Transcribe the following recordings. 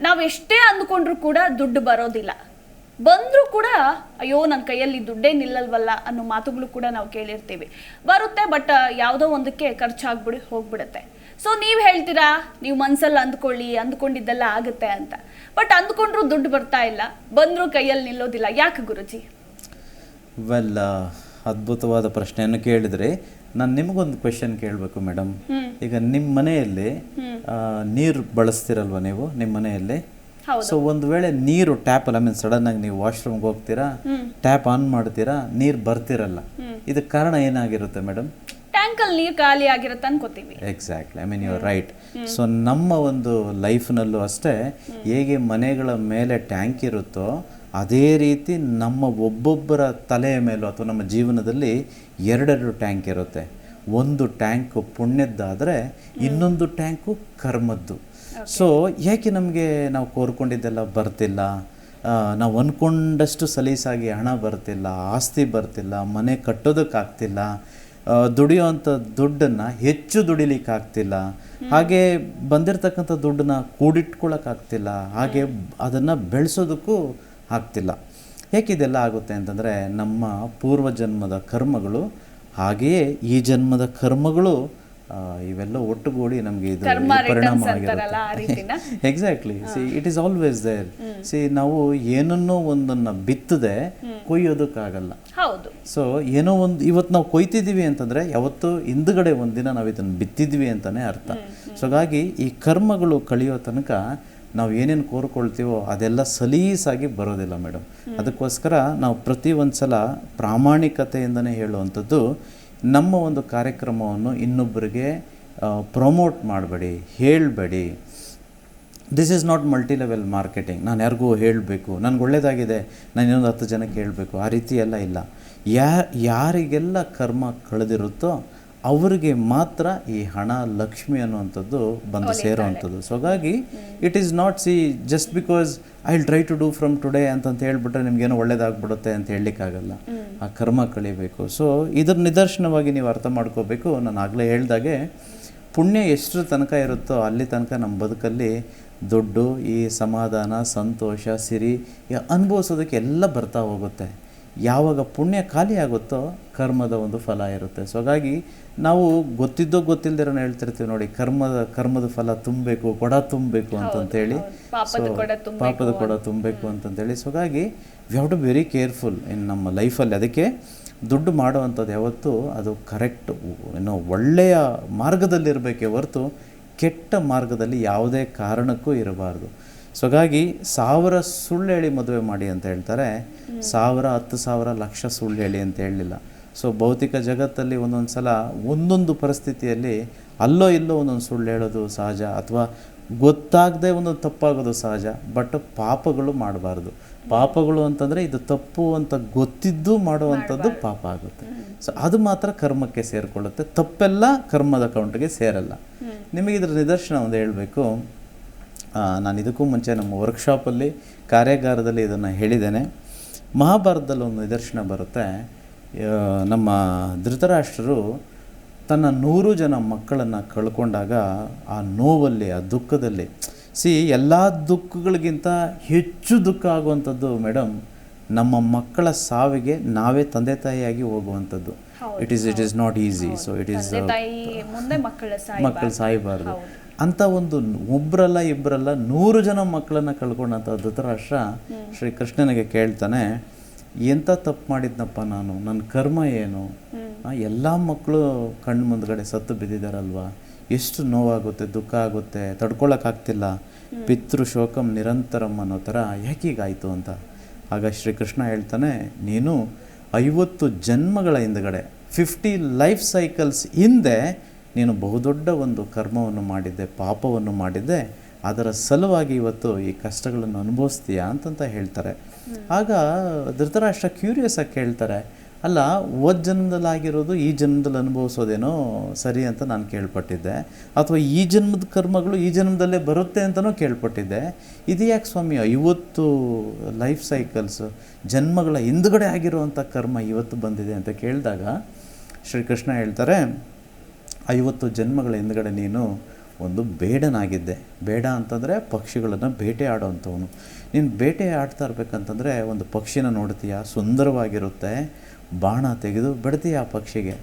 ನಾವೆಷ್ಟೇ ಅಂದ್ಕೊಂಡ್ರೂ ಕೂಡ ದುಡ್ಡು ಬರೋದಿಲ್ಲ. ಬಂದರೂ ಕೂಡ, ಅಯ್ಯೋ ನನ್ನ ಕೈಯಲ್ಲಿ ದುಡ್ಡೇ ನಿಲ್ಲಲ್ವಲ್ಲ ಅನ್ನೋ ಮಾತುಗಳು ಕೂಡ ನಾವು ಕೇಳಿರ್ತೀವಿ. ಬರುತ್ತೆ, ಬಟ್ ಯಾವುದೋ ಒಂದಕ್ಕೆ ಖರ್ಚಾಗ್ಬಿಡಿ, ಹೋಗ್ಬಿಡುತ್ತೆ. ಸೊ ನೀವು ಹೇಳ್ತೀರಾ, ನೀವು ಮನಸ್ಸಲ್ಲಿ ಅಂದ್ಕೊಳ್ಳಿ, ಅಂದ್ಕೊಂಡಿದ್ದೆಲ್ಲ ಆಗುತ್ತೆ ಅಂತ. ಬಟ್, ಅಂದ್ಕೊಂಡ್ರೂ ದುಡ್ಡು ಬರ್ತಾ ಇಲ್ಲ. ಬಂದರೂ ಕೈಯಲ್ಲಿ ನಿಲ್ಲೋದಿಲ್ಲ. ಯಾಕೆ ಗುರುಜಿ? ವೆಲ್ ಅದ್ಭುತವಾದ ಪ್ರಶ್ನೆಯನ್ನು ಕೇಳಿದ್ರೆ ನಾನು ನಿಮಗೊಂದು ಕ್ವೆಶನ್ ಕೇಳಬೇಕು ಮೇಡಮ್ ಈಗ ನಿಮ್ಮ ಮನೆಯಲ್ಲಿ ನೀರು ಬಳಸ್ತಿರಲ್ವ ನೀವು ನಿಮ್ಮ ಮನೆಯಲ್ಲಿ. ಸೊ ಒಂದು ವೇಳೆ ನೀರು ಟ್ಯಾಪಲ್ಲಿ ಐ ಮೀನ್ ಸಡನ್ ಆಗಿ ನೀವು ವಾಶ್ರೂಮ್ಗೆ ಹೋಗ್ತೀರಾ? ಟ್ಯಾಪ್ ಆನ್ ಮಾಡ್ತೀರಾ? ನೀರು ಬರ್ತಿರಲ್ಲ. ಇದಕ್ಕೆ ಕಾರಣ ಏನಾಗಿರುತ್ತೆ ಮೇಡಮ್ ಟ್ಯಾಂಕಲ್ಲಿ ನೀರು ಖಾಲಿ ಆಗಿರುತ್ತೆ ಅನ್ಕೋತೀವಿ. Exactly I mean your right so ನಮ್ಮ ಒಂದು ಲೈಫ್ನಲ್ಲೂ ಅಷ್ಟೇ ಹೇಗೆ ಮನೆಗಳ ಮೇಲೆ ಟ್ಯಾಂಕ್ ಇರುತ್ತೋ ಅದೇ ರೀತಿ ನಮ್ಮ ಒಬ್ಬೊಬ್ಬರ ತಲೆಯ ಮೇಲೂ ಅಥವಾ ನಮ್ಮ ಜೀವನದಲ್ಲಿ ಎರಡೆರಡು ಟ್ಯಾಂಕ್ ಇರುತ್ತೆ. ಒಂದು ಟ್ಯಾಂಕು ಪುಣ್ಯದ್ದಾದರೆ ಇನ್ನೊಂದು ಟ್ಯಾಂಕು ಕರ್ಮದ್ದು. ಸೊ ಯಾಕೆ ನಮಗೆ ನಾವು ಕೋರ್ಕೊಂಡಿದ್ದೆಲ್ಲ ಬರ್ತಿಲ್ಲ? ನಾವು ಅಂದ್ಕೊಂಡಷ್ಟು ಸಲೀಸಾಗಿ ಹಣ ಬರ್ತಿಲ್ಲ ಆಸ್ತಿ ಬರ್ತಿಲ್ಲ ಮನೆ ಕಟ್ಟೋದಕ್ಕಾಗ್ತಿಲ್ಲ ದುಡಿಯುವಂಥ ದುಡಿಯೋವಂಥ ದುಡ್ಡನ್ನು ಹೆಚ್ಚು ದುಡಿಲಿಕ್ಕಾಗ್ತಿಲ್ಲ. ಹಾಗೆ ಬಂದಿರತಕ್ಕಂಥ ದುಡ್ಡನ್ನ ಕೂಡಿಟ್ಕೊಳ್ಳೋಕ್ಕಾಗ್ತಿಲ್ಲ ಹಾಗೆ ಅದನ್ನು ಬೆಳೆಸೋದಕ್ಕೂ ಆಗ್ತಿಲ್ಲ. ಏಕಿದೆಲ್ಲ ಆಗುತ್ತೆ ಅಂತಂದರೆ ನಮ್ಮ ಪೂರ್ವ ಜನ್ಮದ ಕರ್ಮಗಳು ಹಾಗೆಯೇ ಈ ಜನ್ಮದ ಕರ್ಮಗಳು ಇವೆಲ್ಲ ಒಟ್ಟುಗೂಡಿ ನಮಗೆ ಇದು ಪರಿಣಾಮ? ಆಗಿರುತ್ತೆ. Exactly see it is always there see ನಾವು ಏನನ್ನೋ ಒಂದನ್ನು ಬಿತ್ತದೆ ಕೊಯ್ಯೋದಕ್ಕಾಗಲ್ಲ. ಹೌದು. ಸೊ ಏನೋ ಒಂದು ಇವತ್ತು ನಾವು ಕೊಯ್ತಿದ್ದೀವಿ ಅಂತಂದರೆ ಯಾವತ್ತು ಹಿಂದುಗಡೆ ಒಂದಿನ ನಾವು ಇದನ್ನು ಬಿತ್ತಿದ್ವಿ ಅಂತಲೇ ಅರ್ಥ. ಸೊ ಹಾಗಾಗಿ ಈ ಕರ್ಮಗಳು ಕಳೆಯೋ ತನಕ ನಾವು ಏನೇನು ಕೋರ್ಕೊಳ್ತೀವೋ ಅದೆಲ್ಲ ಸಲೀಸಾಗಿ ಬರೋದಿಲ್ಲ ಮೇಡಮ್. ಅದಕ್ಕೋಸ್ಕರ ನಾವು ಪ್ರತಿ ಒಂದು ಸಲ ಪ್ರಾಮಾಣಿಕತೆಯಿಂದನೇ ಹೇಳುವಂಥದ್ದು, ನಮ್ಮ ಒಂದು ಕಾರ್ಯಕ್ರಮವನ್ನು ಇನ್ನೊಬ್ಬರಿಗೆ ಪ್ರಮೋಟ್ ಮಾಡಬೇಡಿ, ಹೇಳಬೇಡಿ. This is not multi level marketing ನಾನು ಯಾರಿಗೂ ಹೇಳಬೇಕು, ನನಗೆ ಒಳ್ಳೆಯದಾಗಿದೆ ನಾನು ಇನ್ನೊಂದು ಹತ್ತು ಜನಕ್ಕೆ ಹೇಳಬೇಕು, ಆ ರೀತಿ ಎಲ್ಲ ಇಲ್ಲ. ಯಾ, ಯಾರಿಗೆಲ್ಲ ಕರ್ಮ ಕಳೆದಿರುತ್ತೋ ಅವರಿಗೆ ಮಾತ್ರ ಈ ಹಣ ಲಕ್ಷ್ಮಿ ಅನ್ನುವಂಥದ್ದು ಬಂದು ಸೇರುವಂಥದ್ದು. ಸೊ ಹಾಗಾಗಿ it is not see just because I will try to do from today ಅಂತಂತ ಹೇಳ್ಬಿಟ್ರೆ ನಿಮ್ಗೇನೋ ಒಳ್ಳೇದಾಗ್ಬಿಡುತ್ತೆ ಅಂತ ಹೇಳಲಿಕ್ಕಾಗಲ್ಲ. ಆ ಕರ್ಮ ಕಳಿಬೇಕು ಸೊ ಇದ್ರ ನಿದರ್ಶನವಾಗಿ ನೀವು ಅರ್ಥ ಮಾಡ್ಕೋಬೇಕು. ನಾನು ಆಗಲೇ ಹೇಳ್ದಾಗೆ ಪುಣ್ಯ ಎಷ್ಟರ ತನಕ ಇರುತ್ತೋ ಅಲ್ಲಿ ತನಕ ನಮ್ಮ ಬದುಕಲ್ಲಿ ದುಡ್ಡು ಈ ಸಮಾಧಾನ ಸಂತೋಷ ಸಿರಿ ಅನುಭವಿಸೋದಕ್ಕೆ ಎಲ್ಲ ಬರ್ತಾ ಹೋಗುತ್ತೆ. ಯಾವಾಗ ಪುಣ್ಯ ಖಾಲಿ ಆಗುತ್ತೋ ಕರ್ಮದ ಒಂದು ಫಲ ಇರುತ್ತೆ. ಸೊ ಹಾಗಾಗಿ ನಾವು ಗೊತ್ತಿದ್ದೋ ಗೊತ್ತಿಲ್ಲದಿರೋ ಹೇಳ್ತಿರ್ತೀವಿ ನೋಡಿ ಕರ್ಮದ ಕರ್ಮದ ಫಲ ತುಂಬಬೇಕು ಕೊಡ ತುಂಬಬೇಕು ಅಂತಂತೇಳಿ. ಸೊ ಪಾಪದ ಕೊಡ ತುಂಬಬೇಕು ಅಂತಂತೇಳಿ. ಸೊ ಹಾಗಾಗಿ we have to very careful in ನಮ್ಮ ಲೈಫಲ್ಲಿ ಅದಕ್ಕೆ ದುಡ್ಡು ಮಾಡುವಂಥದ್ದು ಯಾವತ್ತೂ ಅದು ಕರೆಕ್ಟ್ ಏನೋ ಒಳ್ಳೆಯ ಮಾರ್ಗದಲ್ಲಿರಬೇಕೇ ಹೊರತು ಕೆಟ್ಟ ಮಾರ್ಗದಲ್ಲಿ ಯಾವುದೇ ಕಾರಣಕ್ಕೂ ಇರಬಾರ್ದು. ಸೊ ಹಾಗಾಗಿ ಸಾವಿರ ಸುಳ್ಳು ಹೇಳಿ ಮದುವೆ ಮಾಡಿ ಅಂತ ಹೇಳ್ತಾರೆ. ಸಾವಿರ ಹತ್ತು ಸಾವಿರ ಲಕ್ಷ ಸುಳ್ಳು ಹೇಳಿ ಅಂತ ಹೇಳಲಿಲ್ಲ. ಸೊ ಭೌತಿಕ ಜಗತ್ತಲ್ಲಿ ಒಂದೊಂದು ಸಲ ಒಂದೊಂದು ಪರಿಸ್ಥಿತಿಯಲ್ಲಿ ಅಲ್ಲೋ ಇಲ್ಲೋ ಒಂದೊಂದು ಸುಳ್ಳು ಹೇಳೋದು ಸಹಜ ಅಥವಾ ಗೊತ್ತಾಗದೆ ಒಂದೊಂದು ತಪ್ಪಾಗೋದು ಸಹಜ ಬಟ್ ಪಾಪಗಳು ಮಾಡಬಾರ್ದು. ಪಾಪಗಳು ಅಂತಂದರೆ ಇದು ತಪ್ಪು ಅಂತ ಗೊತ್ತಿದ್ದು ಮಾಡುವಂಥದ್ದು ಪಾಪ ಆಗುತ್ತೆ. ಸೊ ಅದು ಮಾತ್ರ ಕರ್ಮಕ್ಕೆ ಸೇರಿಕೊಳ್ಳುತ್ತೆ. ತಪ್ಪೆಲ್ಲ ಕರ್ಮದ ಅಕೌಂಟ್ಗೆ ಸೇರಲ್ಲ. ನಿಮಗೆ ಇದರ ನಿದರ್ಶನ ಒಂದು ಹೇಳಬೇಕು. ನಾನು ಇದಕ್ಕೂ ಮುಂಚೆ ನಮ್ಮ ವರ್ಕ್ಶಾಪಲ್ಲಿ ಕಾರ್ಯಾಗಾರದಲ್ಲಿ ಇದನ್ನು ಹೇಳಿದ್ದೇನೆ. ಮಹಾಭಾರತದಲ್ಲಿ ಒಂದು ನಿದರ್ಶನ ಬರುತ್ತೆ. ನಮ್ಮ ಧೃತರಾಷ್ಟ್ರರು ತನ್ನ ನೂರು ಜನ ಮಕ್ಕಳನ್ನು ಕಳ್ಕೊಂಡಾಗ ಆ ನೋವಲ್ಲಿ ಆ ದುಃಖದಲ್ಲಿ. ಸಿ ಎಲ್ಲ ದುಃಖಗಳಿಗಿಂತ ಹೆಚ್ಚು ದುಃಖ ಆಗುವಂಥದ್ದು ಮೇಡಮ್ ನಮ್ಮ ಮಕ್ಕಳ ಸಾವಿಗೆ ನಾವೇ ತಂದೆ ತಾಯಿಯಾಗಿ ಹೋಗುವಂಥದ್ದು. It is it is not easy so it is ಮಕ್ಕಳು ಸಾಯಬಾರ್ದು. ಅಂತ ಒಂದು ಒಬ್ಬರಲ್ಲ ಇಬ್ಬರಲ್ಲ ನೂರು ಜನ ಮಕ್ಕಳನ್ನ ಕಳ್ಕೊಂಡಂಥ ಧೃತರಾಷ್ಟ್ರ ಶ್ರೀ ಕೃಷ್ಣನಿಗೆ ಕೇಳ್ತಾನೆ ಎಂಥ ತಪ್ಪು ಮಾಡಿದ್ನಪ್ಪ ನಾನು? ನನ್ನ ಕರ್ಮ ಏನು? ಎಲ್ಲ ಮಕ್ಕಳು ಕಣ್ಣು ಮುಂದ್ಗಡೆ ಸತ್ತು ಬಿದ್ದಿದ್ದಾರಲ್ವಾ ಎಷ್ಟು ನೋವಾಗುತ್ತೆ ದುಃಖ ಆಗುತ್ತೆ ತಡ್ಕೊಳಕ್ಕಾಗ್ತಿಲ್ಲ. ಪಿತೃ ಶೋಕಂ ನಿರಂತರಂ ಅನ್ನೋ ಥರ ಯಾಕೀಗಾಯಿತು ಅಂತ. ಆಗ ಶ್ರೀಕೃಷ್ಣ ಹೇಳ್ತಾನೆ ನೀನು ಐವತ್ತು ಜನ್ಮಗಳ ಹಿಂದ್ಗಡೆ ಫಿಫ್ಟಿ ಲೈಫ್ ಸೈಕಲ್ಸ್ ಹಿಂದೆ ನೀನು ಬಹುದೊಡ್ಡ ಒಂದು ಕರ್ಮವನ್ನು ಮಾಡಿದ್ದೆ, ಪಾಪವನ್ನು ಮಾಡಿದ್ದೆ, ಅದರ ಸಲುವಾಗಿ ಇವತ್ತು ಈ ಕಷ್ಟಗಳನ್ನು ಅನುಭವಿಸ್ತೀಯಾ ಅಂತಂತ ಹೇಳ್ತಾರೆ. ಆಗ ಧೃತರಾಷ್ಟ್ರ ಕ್ಯೂರಿಯಸ್ ಆಗಿ ಕೇಳ್ತಾರೆ, ಅಲ್ಲ ಓದ್ ಜನ್ಮದಲ್ಲಾಗಿರೋದು ಈ ಜನ್ಮದಲ್ಲಿ ಅನುಭವಿಸೋದೇನೋ ಸರಿ ಅಂತ ನಾನು ಕೇಳ್ಪಟ್ಟಿದ್ದೆ, ಅಥವಾ ಈ ಜನ್ಮದ ಕರ್ಮಗಳು ಈ ಜನ್ಮದಲ್ಲೇ ಬರುತ್ತೆ ಅಂತಲೂ ಕೇಳ್ಪಟ್ಟಿದ್ದೆ. ಇದು ಯಾಕೆ ಸ್ವಾಮಿ, ಐವತ್ತು ಲೈಫ್ ಸೈಕಲ್ಸ್ ಜನ್ಮಗಳ ಹಿಂದುಗಡೆ ಆಗಿರುವಂಥ ಕರ್ಮ ಇವತ್ತು ಬಂದಿದೆ ಅಂತ ಕೇಳಿದಾಗ ಶ್ರೀಕೃಷ್ಣ ಹೇಳ್ತಾರೆ ಐವತ್ತು ಜನ್ಮಗಳ ಹಿಂದ್ಗಡೆ ನೀನು ಒಂದು ಬೇಡನಾಗಿದ್ದೆ. ಬೇಡ ಅಂತಂದರೆ ಪಕ್ಷಿಗಳನ್ನು ಬೇಟೆ ಆಡೋವಂಥವನು ನೀನು ಬೇಟೆ ಆಡ್ತಾ ಇರ್ಬೇಕಂತಂದರೆ ಒಂದು ಪಕ್ಷಿನ ನೋಡ್ತೀಯ? ಸುಂದರವಾಗಿರುತ್ತೆ. ಬಾಣ ತೆಗೆದು ಬಿಡ್ತೀಯ ಆ ಪಕ್ಷಿಗೆ?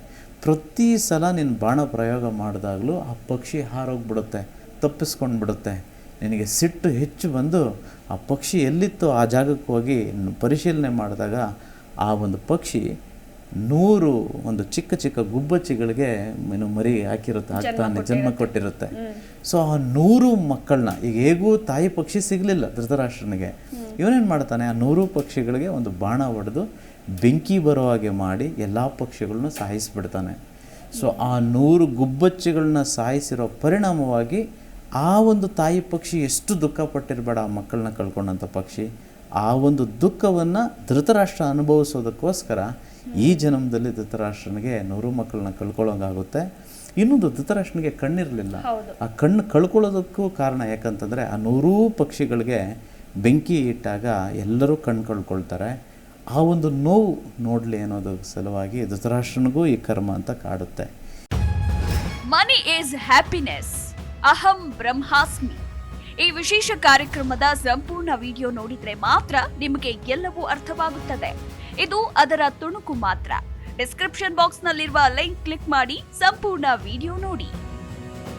ಪ್ರತಿ ಸಲ ನೀನು ಬಾಣ ಪ್ರಯೋಗ ಮಾಡಿದಾಗಲೂ ಆ ಪಕ್ಷಿ ಹಾರೋಗ್ಬಿಡುತ್ತೆ ತಪ್ಪಿಸ್ಕೊಂಡು ಬಿಡುತ್ತೆ ನಿನಗೆ ಸಿಟ್ಟು ಹೆಚ್ಚು ಬಂದು ಆ ಪಕ್ಷಿ ಎಲ್ಲಿತ್ತು ಆ ಜಾಗಕ್ಕೆ ಹೋಗಿ ಪರಿಶೀಲನೆ ಮಾಡಿದಾಗ ಆ ಒಂದು ಪಕ್ಷಿ ನೂರು ಒಂದು ಚಿಕ್ಕ ಚಿಕ್ಕ ಗುಬ್ಬಚ್ಚಿಗಳಿಗೆ ಏನು ಮರಿ ಹಾಕಿರುತ್ತೆ ಆಗ್ತಾನೆ ಜನ್ಮ ಕೊಟ್ಟಿರುತ್ತೆ. ಸೊ ಆ ನೂರು ಮಕ್ಕಳನ್ನ ಈಗ ಹೇಗೂ ತಾಯಿ ಪಕ್ಷಿ ಸಿಗಲಿಲ್ಲ ಧೃತರಾಷ್ಟ್ರನಿಗೆ. ಇವನೇನು ಮಾಡ್ತಾನೆ ಆ ನೂರು ಪಕ್ಷಿಗಳಿಗೆ ಒಂದು ಬಾಣ ಹೊಡೆದು ಬೆಂಕಿ ಬರೋ ಹಾಗೆ ಮಾಡಿ ಎಲ್ಲ ಪಕ್ಷಿಗಳನ್ನ ಸಾಯಿಸಿಬಿಡ್ತಾನೆ. ಸೊ ಆ ನೂರು ಗುಬ್ಬಚ್ಚಿಗಳನ್ನ ಸಾಯಿಸಿರೋ ಪರಿಣಾಮವಾಗಿ ಆ ಒಂದು ತಾಯಿ ಪಕ್ಷಿ ಎಷ್ಟು ದುಃಖ ಪಟ್ಟಿರಬೇಡ ಆ ಮಕ್ಕಳನ್ನ ಕಳ್ಕೊಂಡಂಥ ಪಕ್ಷಿ. ಆ ಒಂದು ದುಃಖವನ್ನು ಧೃತರಾಷ್ಟ್ರ ಅನುಭವಿಸೋದಕ್ಕೋಸ್ಕರ ಈ ಜನ್ಮದಲ್ಲಿ ಧೃತರಾಷ್ಟ್ರನಿಗೆ ನೂರು ಮಕ್ಕಳನ್ನ ಕಳ್ಕೊಳ್ಳೋಂಗಾಗುತ್ತೆ ಇನ್ನೊಂದು ಧೃತರಾಷ್ಟ್ರನಿಗೆ ಕಣ್ಣಿರಲಿಲ್ಲ. ಆ ಕಣ್ಣು ಕಳ್ಕೊಳ್ಳೋದಕ್ಕೂ ಕಾರಣ ಯಾಕಂತಂದರೆ ಆ ನೂರೂ ಪಕ್ಷಿಗಳಿಗೆ ಬೆಂಕಿ ಇಟ್ಟಾಗ ಎಲ್ಲರೂ ಕಣ್ಣು ಕಳ್ಕೊಳ್ತಾರೆ. ಆ ಒಂದು ನೋವು ನೋಡಲಿ ಅನ್ನೋದು ಸಲುವಾಗಿ ಧೃತರಾಷ್ಟ್ರನಿಗೂ ಈ ಕರ್ಮ ಅಂತ ಕಾಡುತ್ತೆ. ಮನಿ ಈಸ್ ಹ್ಯಾಪಿನೆಸ್ ಅಹಂ ಬ್ರಹ್ಮಾಸ್ಮಿ. ಈ ವಿಶೇಷ ಕಾರ್ಯಕ್ರಮದ ಸಂಪೂರ್ಣ ವಿಡಿಯೋ ನೋಡಿದ್ರೆ ಮಾತ್ರ ನಿಮಗೆ ಎಲ್ಲವೂ ಅರ್ಥವಾಗುತ್ತದೆ. ಇದು ಅದರ ತುಣುಕು ಮಾತ್ರ. ಡಿಸ್ಕ್ರಿಪ್ಷನ್ ಬಾಕ್ಸ್ನಲ್ಲಿರುವ ಲಿಂಕ್ ಕ್ಲಿಕ್ ಮಾಡಿ ಸಂಪೂರ್ಣ ವಿಡಿಯೋ ನೋಡಿ.